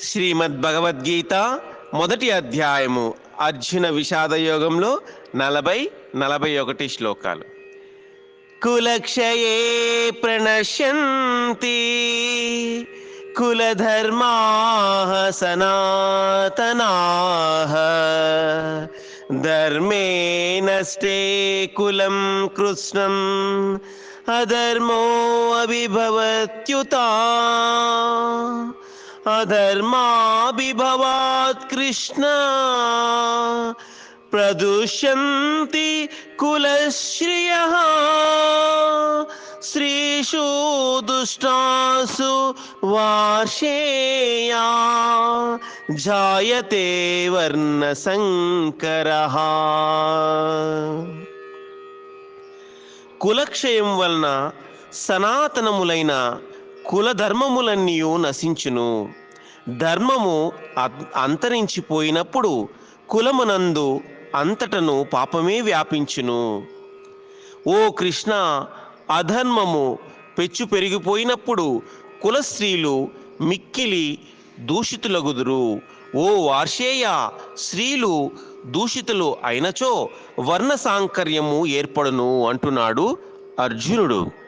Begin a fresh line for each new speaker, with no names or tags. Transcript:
శ్రీమద్ భగవద్గీత మొదటి అధ్యాయము అర్జున విషాద యోగంలో నలభై నలభై ఒకటి శ్లోకాలు. కులక్షయే ప్రణశ్యంతి కులధర్మా సనాతనా ధర్మే నష్టే కులం కృష్ణం అధర్మో అవిభవత్యుతా అధర్మాభిభవాత్ కృష్ణ ప్రదుష్యంతి కులశ్రియ స్త్రీషు దుష్టాసు వార్షేయా జాయతే వర్ణ సంకర కులక్షయం వలన సనాతనములైన కులధర్మములన్నీ నశించును. ధర్మము అంతరించిపోయినప్పుడు కులమునందు అంతటను పాపమే వ్యాపించును. ఓ కృష్ణ అధర్మము పెచ్చు పెరిగిపోయినప్పుడు కుల స్త్రీలు మిక్కిలి దూషితులగుదురు. ఓ వార్షేయ స్త్రీలు దూషితులు అయినచో వర్ణ సాంకర్యము ఏర్పడును అంటున్నాడు అర్జునుడు.